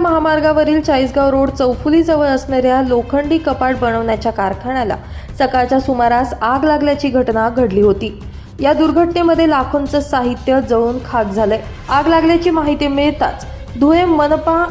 महामार्गावरील चाळीसगाव रोड चौफुलीजवळ असणाऱ्या लोखंडी कपाट बनवण्याच्या कारखान्याला सकाळच्या सुमारास आग लागल्याची घटना घडली होती. या दुर्घटनेमध्ये लाखोंचं साहित्य जळून खाक झालंय. आग लागल्याची माहिती मिळताच धुळे मनपा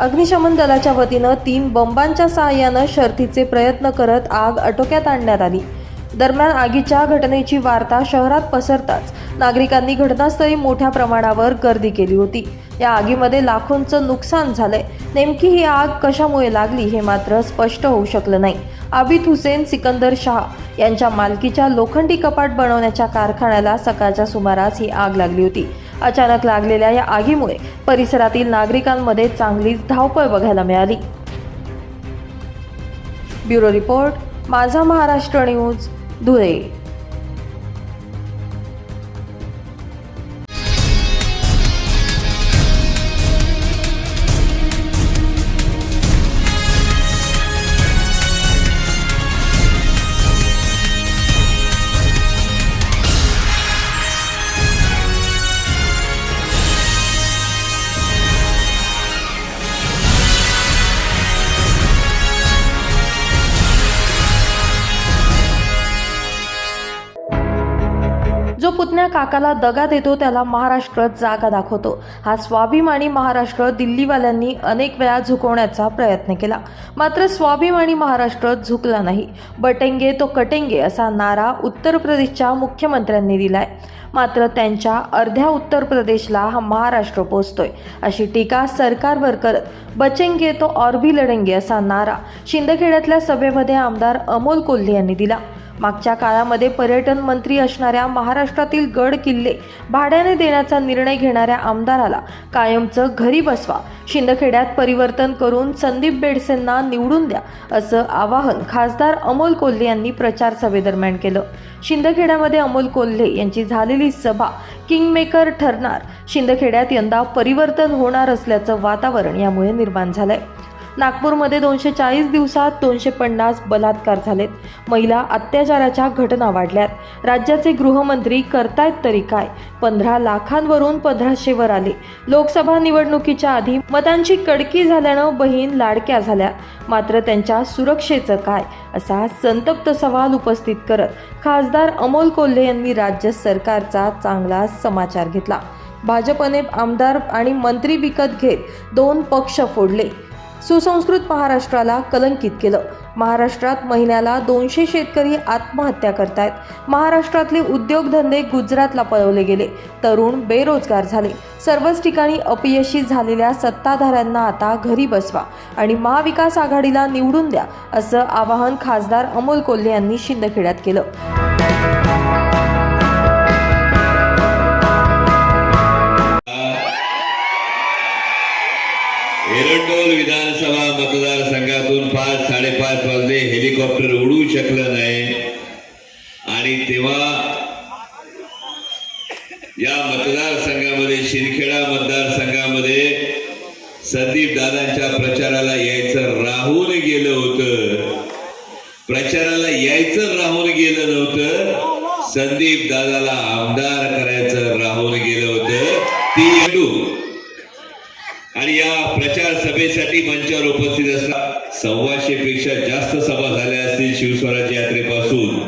अग्निशमन दलाच्या वतीनं तीन बंबांच्या सहाय्यानं शर्थीचे प्रयत्न करत आग आटोक्यात आणण्यात आली. दरम्यान आगीच्या घटनेची वार्ता शहरात पसरताच नागरिकांनी घटनास्थळी मोठ्या प्रमाणावर गर्दी केली होती. या आगीमध्ये लाखोंचं नुकसान झालंय. नेमकी ही आग कशामुळे लागली हे मात्र स्पष्ट होऊ शकलं नाही. आबिद हुसेन सिकंदर शहा यांच्या मालकीच्या लोखंडी कपाट बनवण्याच्या कारखान्याला सकाळच्या सुमारास ही आग लागली होती. अचानक लागलेल्या या आगीमुळे परिसरातील नागरिकांमध्ये चांगलीच धावपळ बघायला मिळाली. Bureau report Majha Maharashtra news Dhule जो काकाला दगा देतो त्याला महाराष्ट्र जागा दाखवतो. हा स्वाभिमानी महाराष्ट्र दिल्लीवाल्यांनी अनेक वेळा झुकवण्याचा प्रयत्न केला. मात्र स्वाभिमानी महाराष्ट्र झुकला नाही. बटेंगे तो कटेंगे असा नारा उत्तर प्रदेशच्या मुख्यमंत्र्यांनी दिलाय. मात्र त्यांच्या अर्ध्या उत्तर प्रदेशला हा महाराष्ट्र पोचतोय अशी टीका सरकारवर करत बचेंगे तो और भी लढेंगे असा नारा शिंदखेड्यातल्या सभेमध्ये आमदार अमोल कोल्हे यांनी दिला. मागच्या काळामध्ये पर्यटन मंत्री असणाऱ्या महाराष्ट्रातील गड किल्ले भाड्याने देण्याचा निर्णय घेणाऱ्या आमदाराला कायमचं घरी बसवा शिंदखेड्यात परिवर्तन करून संदीप बेडसेंना निवडून द्या असं आवाहन खासदार अमोल कोल्हे यांनी प्रचार सभेदरम्यान केलं. शिंदखेड्यामध्ये अमोल कोल्हे यांची झालेली सभा किंगमेकर ठरणार. शिंदखेड्यात यंदा परिवर्तन होणार असल्याचं वातावरण यामुळे निर्माण झालंय. नागपूरमध्ये दोनशे चाळीस दिवसात दोनशे पन्नास बलात्कार झालेत. महिला अत्याचाराच्या घटना वाढल्यात. राज्याचे गृहमंत्री करतायत तरी काय? पंधरा लाखांवरून पंधराशेवर आले. लोकसभा निवडणुकीच्या आधी मतांची कडकी झाल्यानं बहीण लाडक्या झाल्या. मात्र त्यांच्या सुरक्षेचं काय? असा संतप्त सवाल उपस्थित करत खासदार अमोल कोल्हे यांनी राज्य सरकारचा चांगला समाचार घेतला. भाजपने आमदार आणि मंत्री विकत घेत दोन पक्ष फोडले. सुसंस्कृत महाराष्ट्राला कलंकित केलं. महाराष्ट्रात महिन्याला दोनशे शेतकरी आत्महत्या करतायत. महाराष्ट्रातले उद्योगधंदे गुजरातला पळवले गेले. तरुण बेरोजगार झाले. सर्वच ठिकाणी अपयशी झालेल्या सत्ताधाऱ्यांना आता घरी बसवा आणि महाविकास आघाडीला निवडून द्या असं आवाहन खासदार अमोल कोल्हे यांनी शिंदखेड्यात केलं. शकलं नाही. आणि तेव्हा या मतदारसंघामध्ये शिरखेडा मतदारसंघामध्ये संदीप दादांच्या प्रचाराला यायचं राहून गेलं होतं. प्रचाराला यायचं राहून गेलं नव्हतं. संदीप दादाला आमदार करायचं राहून गेलं होतं. ती येडू आणि या प्रचार सभेसाठी मंचावर उपस्थित असणार सव्वाशे पेक्षा जास्त सभा झाल्या असतील शिवस्वराज यात्रेपासून.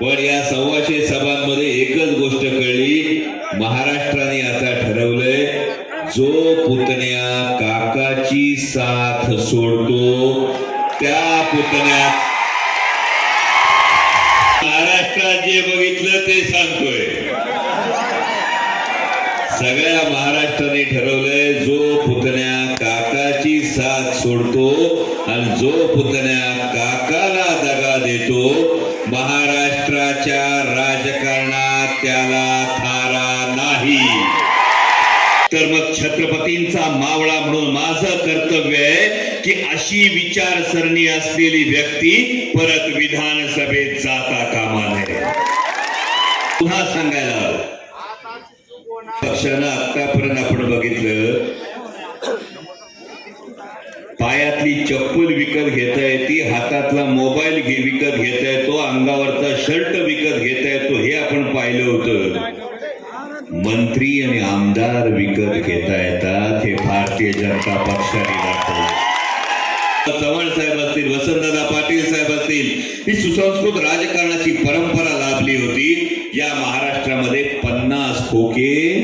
पण या सव्वाशे सभांमध्ये एकच गोष्ट कळली महाराष्ट्राने आता ठरवलंय जो पुतण्या काकाची साथ सोडतो त्या पुतण्यात महाराष्ट्रात जे बघितलं ते सांगतोय. सगळ्या महाराष्ट्राने ठरवलंय जो पुतण्या काका साथ सोडतो आणि जो पुतण्या काकाला दगा देतो महाराष्ट्राच्या राजकारणात त्याला थारा नाही. तर मग छत्रपतींचा मावळा म्हणून माझं कर्तव्य आहे की अशी विचारसरणी असलेली व्यक्ती परत विधानसभेत जाता कामा नये. पुन्हा सांगायला हवं. पक्षानं आतापर्यंत आपण बघितलं पायातली चप्पल विकत घेता येते हातातला मोबाईल विकत घेता येतो अंगावरचा शर्ट विकत घेता येतो हे आपण पाहिलं होतं. मंत्री आणि आमदार विकत घेता येतात हे भारतीय भारतीय जनता पक्षाने दाखवलं. चव्हाण साहेब असतील वसंतदादा पाटील साहेब असतील ही सुसंस्कृत राजकारणाची परंपरा लाभली होती. या महाराष्ट्रामध्ये पन्नास खोके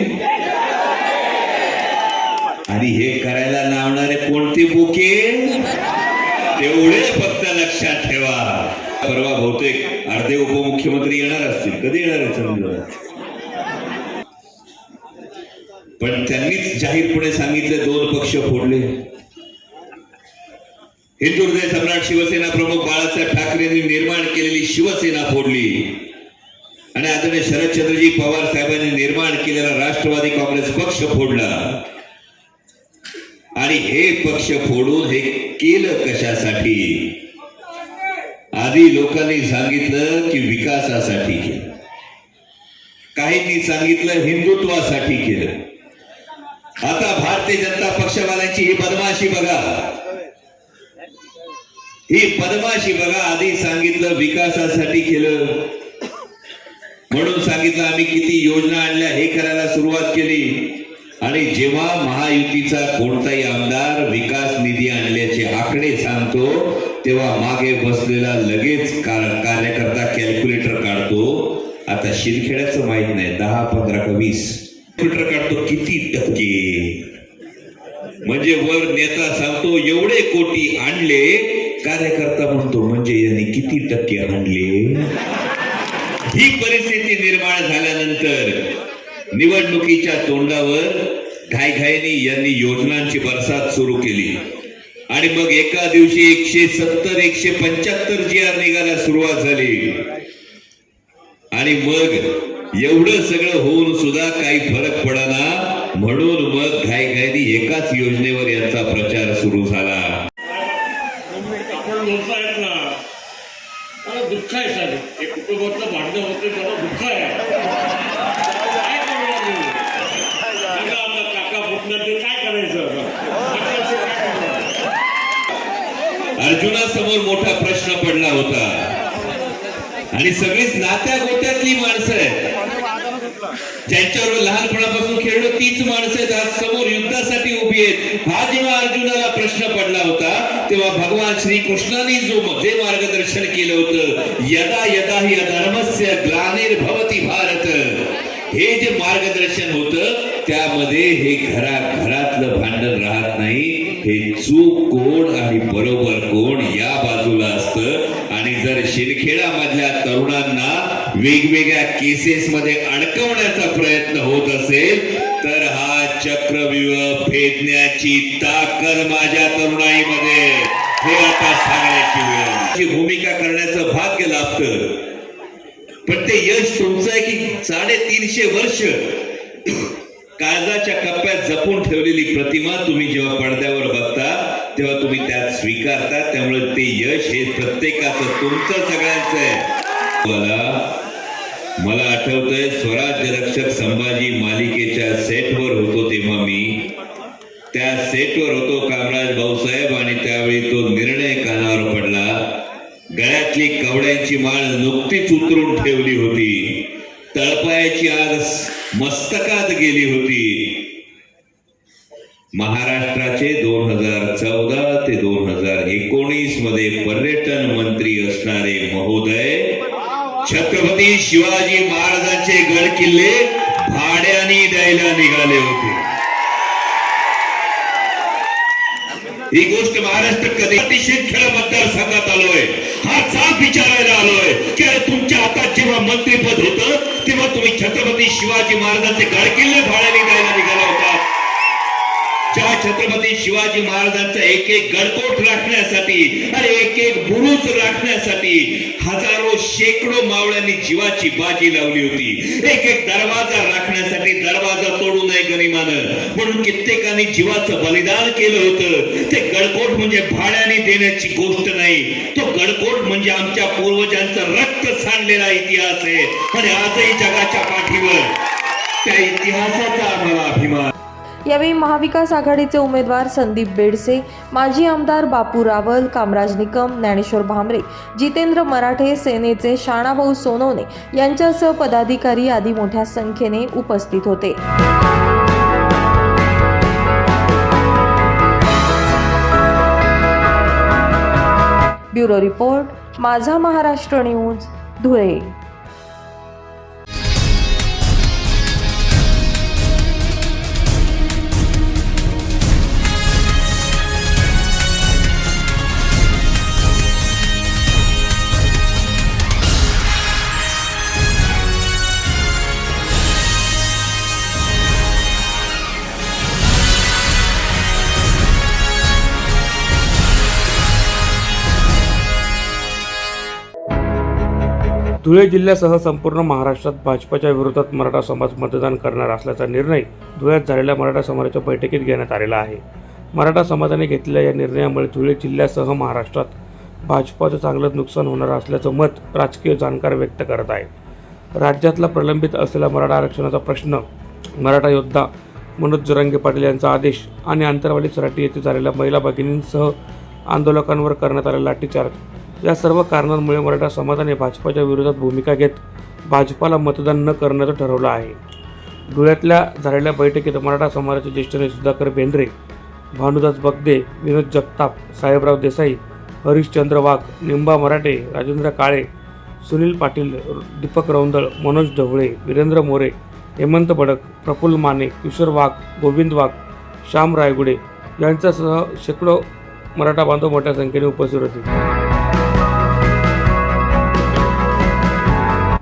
बोके तेवढे फक्त लक्षात ठेवा. परवा बहुतेक अर्धे उपमुख्यमंत्री येणार असतील. कधी येणार आहे पण त्यांनीच जाहीरपणे सांगितले दोन पक्ष फोडले. हिंदू हृदय सम्राट शिवसेना प्रमुख बाळासाहेब ठाकरेंनी निर्माण केलेली शिवसेना फोडली. आणि आदरणीय शरदचंद्रजी पवार साहेबांनी निर्माण केलेला राष्ट्रवादी काँग्रेस पक्ष फोडला. आणि हे पक्ष फोडून हे केलं कशासाठी? आधी लोकांनी सांगितलं की विकासासाठी केलं. काहींनी सांगितलं हिंदुत्वासाठी केलं. आता भारतीय जनता पक्षवाल्यांची ही बदमाशी बघा. ही बदमाशी बघा आधी सांगितलं विकासासाठी केलं. म्हणून सांगितलं आम्ही किती योजना आणल्या हे करायला सुरुवात केली. आणि जेव्हा महायुतीचा कोणताही आमदार विकास निधी आणल्याचे आकडे सांगतो तेव्हा मागे बसलेला लगेच कार्यकर्ता कॅल्क्युलेटर काढतो. आता शिरखेड्याचं माहीत नाही दहा पंधरा का वीस. कॅल्क्युलेटर काढतो किती टक्के? म्हणजे वर नेता सांगतो एवढे कोटी आणले. कार्यकर्ता म्हणतो म्हणजे यांनी किती टक्के आणले? ही परिस्थिती निर्माण झाल्यानंतर निवडणुकीच्या तोंडावर घाईघाईनी यांनी योजनांची बरसात सुरू केली. आणि मग एका दिवशी एकशे सत्तर एकशे पंच्याहत्तर जी आर निघायला सुरुवात झाली. आणि मग एवढं सगळं होऊन सुद्धा काही फरक पडना म्हणून मग घाईघाईनी एकाच योजनेवर यांचा प्रचार सुरू झाला. दुःख आहे सारे हे कुटुंबातलं भांडण होते त्याला दुःख आहे काय करणार मी? सांगा आता अर्जुना समोर काय करायचं अर्जुनासमोर मोठा प्रश्न पडला होता. आणि सगळीच नात्या गोत्यातली माणसं आहेत. ज्यांच्यावर लहानपणापासून खेळलो तीच माणसं आहेत. आज समोर युद्धासाठी उभी आहेत. हा जेव्हा अर्जुनाला प्रश्न पडला होता तेव्हा भगवान श्री कृष्णाने जो जे मार्गदर्शन केलं होतं यदा यदा ही अधर्मस्य ग्लानेर हे जे मार्गदर्शन होतं त्यामध्ये हे घरा घरातलं भांडण राहत नाही. हे चूक कोण आणि बरोबर कोण या बाजूला असतं. आणि जर शिरखेडा मधल्या तरुणांना वेगवेगळ्या केसेस मध्ये अडकवण्याचा प्रयत्न होत असेल तर हा चक्रव्यूह भेदण्याची ताकद माझ्या तरुणाईमध्ये. हे आता सांगण्याची वेळ भूमिका करण्याचं भाग्य लाभतं पण ते यश तुमचं आहे की साडेतीनशे वर्ष काळजाच्या कप्प्यात जपून ठेवलेली प्रतिमा तुम्ही जेव्हा पडद्यावर बघता तेव्हा तुम्ही त्यात स्वीकारता. त्यामुळे ते यश हे प्रत्येकाचं तुमचं सगळ्यांचं आहे. मला मला आठवतंय स्वराज्य रक्षक संभाजी मालिकेच्या सेटवर होतो तेव्हा मी. त्या सेटवर होतो कामराज भाऊसाहेब आणि त्यावेळी तो निर्णय कानावर पडला. गळ्यातली कवड्यांची माळ नुकतीच उतरून ठेवली होती. तळपायाची आज मस्तकात गेली होती. महाराष्ट्राचे दोन हजार चौदा ते दोन हजार एकोणीसमध्ये पर्यटन मंत्री असणारे महोदय छत्रपती शिवाजी महाराजांचे गड किल्ले भाड्याने द्यायला निघाले होते. ही गोष्ट महाराष्ट्र कधी अतिशय खेळ मतदारसंघात आलोय. हा चाप विचारायला आलोय की तुमच्या हातात जेव्हा मंत्रीपद होतं तेव्हा तुम्ही छत्रपती शिवाजी महाराजांचे गडकिल्ले भाड्याने द्यायला निघाला होता. ज्या छत्रपती शिवाजी महाराजांचा एक एक गडकोट राखण्यासाठी आणि एक एक बुरुज राखण्यासाठी हजारो शेकडो मावळ्यांनी जीवाची बाजी लावली होती. एक एक दरवाजा राखण्यासाठी दरवाजा तोडू नये गनिमानं म्हणून कित्येकांनी जीवाचं बलिदान केलं होतं. ते गडकोट म्हणजे भाड्याने देण्याची गोष्ट नाही. तो गडकोट म्हणजे आमच्या पूर्वजांचा रक्त सांडलेला इतिहास आहे. आणि आजही जगाच्या पाठीवर त्या इतिहासाचा आम्हाला अभिमान. यावेळी महाविकास आघाडीचे उमेदवार संदीप बेडसे माजी आमदार बापू रावल कामराज निकम ज्ञानेश्वर भामरे जितेंद्र मराठे सेनेचे शाणाभाऊ सोनवणे यांच्यासह पदाधिकारी आदी मोठ्या संख्येने उपस्थित होते. Bureau report Majha Maharashtra news Dhule. Dhule जिल्ह्यासह संपूर्ण महाराष्ट्रात भाजपच्या विरोधात मराठा समाज मतदान करणार असल्याचा निर्णय धुळ्यात झालेल्या मराठा समाजाच्या बैठकीत घेण्यात आलेला आहे. मराठा समाजाने घेतलेल्या या निर्णयामुळे धुळे जिल्ह्यासह महाराष्ट्रात भाजपाचं चांगलं नुकसान होणार असल्याचं मत राजकीय जाणकार व्यक्त करत आहे राज्यातला प्रलंबित असलेला मराठा आरक्षणाचा प्रश्न मराठा योद्धा मनोज जरांगे पाटील यांचा आदेश आणि आंतरवाली सराटी येथे झालेल्या महिला भगिनींसह आंदोलकांवर करण्यात आलेला लाठीचार्ज या सर्व कारणांमुळे मराठा समाजाने भाजपाच्या विरोधात भूमिका घेत भाजपाला मतदान न करण्याचं ठरवलं आहे. धुळ्यातल्या झालेल्या बैठकीत मराठा समाजाचे ज्येष्ठ नेते सुधाकर बेंद्रे भानुदास बगदे विनोद जगताप साहेबराव देसाई हरिश्चंद्र वाघ निंबा मराठे राजेंद्र काळे सुनील पाटील दीपक रौंदळ मनोज ढवळे वीरेंद्र मोरे हेमंत बडक प्रफुल्ल माने किशोर वाघ गोविंद वाघ श्याम रायगुडे यांच्यासह शेकडो मराठा बांधव मोठ्या संख्येने उपस्थित होते.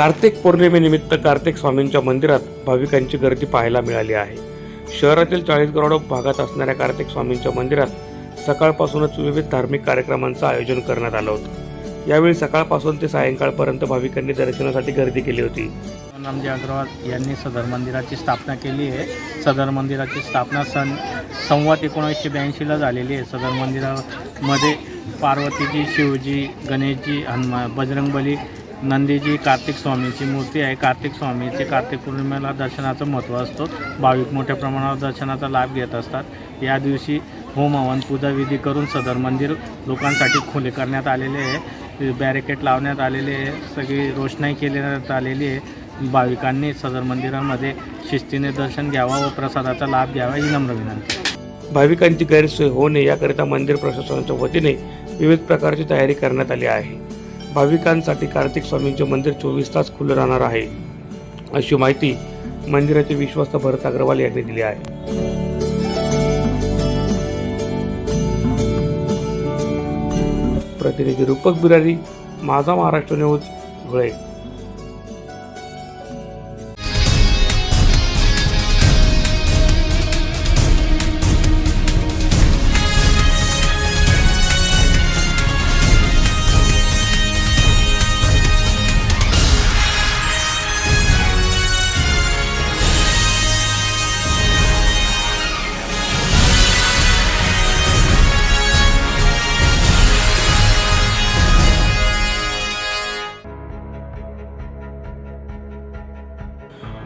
कार्तिक पौर्णिमेनिमित्त कार्तिक स्वामींच्या मंदिरात भाविकांची गर्दी पाहायला मिळाली आहे. शहरातील चाळीस करोड भागात असणाऱ्या कार्तिक स्वामींच्या मंदिरात सकाळपासूनच विविध धार्मिक कार्यक्रमांचं आयोजन करण्यात आलं होतं. यावेळी सकाळपासून ते सायंकाळपर्यंत भाविकांनी दर्शनासाठी गर्दी केली होती. नामजी अग्रवाल यांनी सदर मंदिराची स्थापना केली आहे. सदर मंदिराची स्थापना सन संवाद एकोणीसशे ब्याऐंशीला झालेली आहे. सदर मंदिरामध्ये पार्वतीजी शिवजी गणेशजी हनुमा बजरंगबली नंदीजी कार्तिक स्वामीची मूर्ती आहे. कार्तिक स्वामीचे कार्तिक पौर्णिमेला दर्शनाचं महत्त्व असतो. भाविक मोठ्या प्रमाणावर दर्शनाचा लाभ घेत असतात. या दिवशी होम हवन पूजाविधी करून सदर मंदिर लोकांसाठी खुले करण्यात आलेले आहे. बॅरिकेड लावण्यात आलेले आहे. सगळी रोषणाई केल्यात आलेली आहे. भाविकांनी सदर मंदिरामध्ये शिस्तीने दर्शन घ्यावा व प्रसादाचा लाभ घ्यावा ही नम्र विनंती भाविकांची गैरसोय होऊ नये याकरिता मंदिर प्रशासनाच्या वतीने विविध प्रकारची तयारी करण्यात आली आहे. भाविकांसाठी कार्तिक स्वामींचे मंदिर चोवीस तास खुलं राहणार आहे. अशी माहिती मंदिराचे विश्वस्त भरत अग्रवाल यांनी दिली आहे. प्रतिनिधी रूपक बिरारी माझा महाराष्ट्र न्यूज धुळे.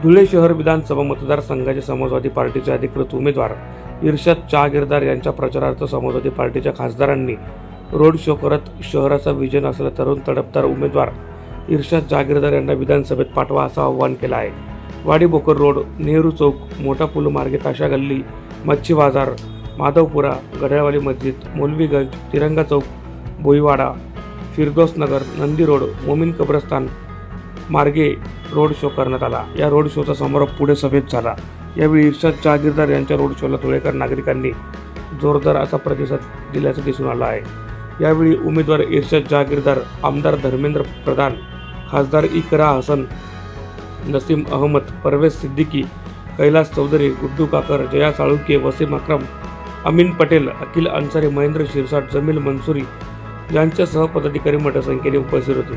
धुळे शहर विधानसभा मतदारसंघाचे समाजवादी पार्टीचे अधिकृत उमेदवार इर्षद जहागीरदार यांच्या प्रचारार्थ समाजवादी पार्टीच्या खासदारांनी रोड शो करत शहराचा विजन असलेला तरुण तडपदार उमेदवार इर्षद जहागीरदार यांना विधानसभेत पाठवा असं आवाहन केलं आहे. वाडी बोकर रोड नेहरू चौक मोठा पूल मार्गे ताशा गल्ली मच्छी बाजार माधवपुरा गढळवाली मस्जिद मौलवीगंज तिरंगा चौक बोईवाडा फिरदोस नगर नंदी रोड मोमीन कब्रस्तान मार्गे रोड शो करण्यात आला. या रोड शोचा समारोप पुढे सभेत झाला. यावेळी इर्षद जहागीरदार यांच्या रोड शोला धुळेकर नागरिकांनी जोरदार असा प्रतिसाद दिल्याचं दिसून आलं आहे. यावेळी उमेदवार इर्षद जहागीरदार आमदार धर्मेंद्र प्रधान खासदार इकरा हसन नसीम अहमद परवेज सिद्दीकी कैलास चौधरी गुड्डू काकर जया साळुके वसीम अक्रम अमीन पटेल अखिल अन्सारी महेंद्र शिरसाट जमील मंसुरी यांच्यासह पदाधिकारी मोठ्या संख्येने उपस्थित होते.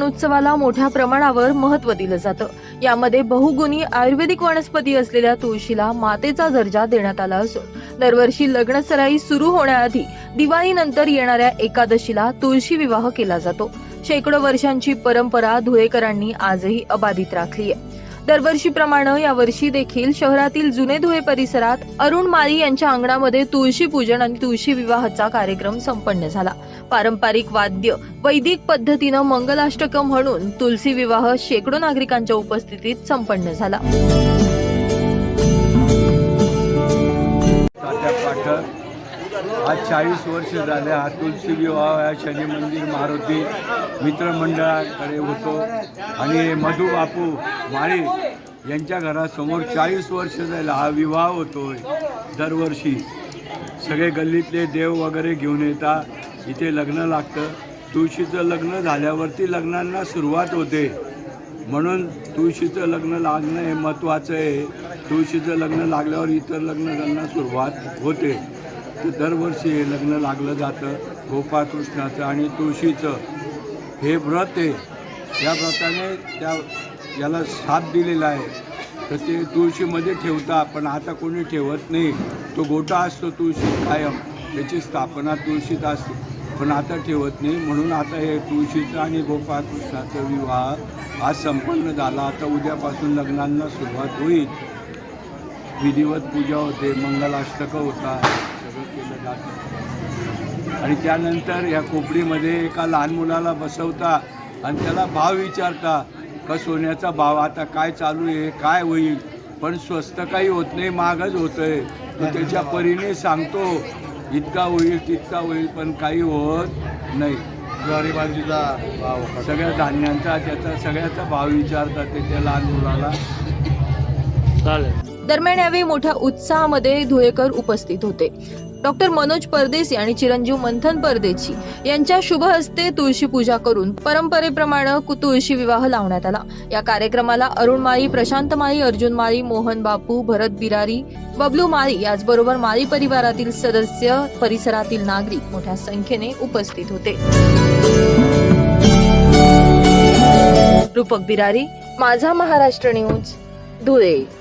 सण उत्सवाला मोठ्या प्रमाणावर महत्त्व दिलं जातं. यामध्ये बहुगुणी आयुर्वेदिक वनस्पती असलेल्या तुळशीला मातेचा दर्जा देण्यात आला असून दरवर्षी लग्नसराई सुरू होण्याआधी दिवाळीनंतर येणाऱ्या एकादशीला तुळशी विवाह केला जातो. शेकडो वर्षांची परंपरा धुळेकरांनी आजही अबाधित राखली आहे. दरवर्षीप्रमाणे यावर्षी देखील शहरातील जुने धुळे परिसरात अरुण माळी यांच्या अंगणामध्ये तुळशी पूजन आणि तुळशी विवाहाचा कार्यक्रम संपन्न झाला. पारंपरिक वाद्य वैदिक पद्धतीनं मंगलाष्टकम म्हणून तुलसी विवाह शेकडो नागरिकांच्या उपस्थितीत संपन्न झाला. आज चाळीस वर्ष झाले हा तुलसी विवाह या शनी मंदिर मारुती मित्रमंडळाकडे होतो. आणि मधू बापू माळी यांच्या घरासमोर चाळीस वर्ष झाला हा विवाह होतोय दरवर्षी. सगळे गल्लीतले देव वगैरे घेऊन येतात. इथे लग्न लागतं. तुळशीचं लग्न झाल्यावरती लग्नांना सुरुवात होते. म्हणून तुळशीचं लग्न लागणं हे महत्त्वाचं आहे. तुळशीचं लग्न लागल्यावर इतर लग्न त्यांना सुरुवात होते. तर दरवर्षी हे लग्न लागलं जातं. गोपाळकृष्णाचं आणि तुळशीचं. हे व्रत आहे. या व्रताने त्या याला साथ दिलेला आहे. तर ते तुळशीमध्ये ठेवता पण आता कोणी ठेवत नाही. तो गोटा असतो तुळशी कायम. त्याची स्थापना तुळशीत असते. पण आता ठेवत नाही. म्हणून आता हे तुळशीचं आणि गोपाळकृष्णाचं विवाह आज संपन्न झाला. आता उद्यापासून लग्नांना सुरुवात होईल. विधिवत पूजा होते. मंगलाष्टकं होता सगळं केलं जातं. आणि त्यानंतर या कोपडीमध्ये एका लहान मुलाला बसवता आणि त्याला भाव विचारता का सोन्याचा भाव आता काय चालू आहे? काय होईल? पण स्वस्त काही होत नाही. मागच होतं आहे तो त्याच्या परीने सांगतो इतका होईल तितका होईल पण काही होत नाही. ज्वारी बाजरीचा भाव. सगळ्या धान्यांचा त्याचा सगळ्याचा भाव विचारतात ते त्या लहान मुलाला. चालेल. दरम्यान यावेळी मोठ्या उत्साहामध्ये धुळेकर उपस्थित होते. डॉक्टर मनोज परदेसी आणि चिरंजीव मंथन परदेशी यांच्या शुभ हस्ते तुळशी पूजा करून परंपरेप्रमाणे कु- तुळशी विवाह लावण्यात आला. या कार्यक्रमाला अरुण माळी प्रशांत माळी अर्जुन माळी मोहन बापू भरत बिरारी बबलू माळी याचबरोबर माळी परिवारातील सदस्य परिसरातील नागरिक मोठ्या संख्येने उपस्थित होते. रूपक बिरारी माझा महाराष्ट्र न्यूज धुळे.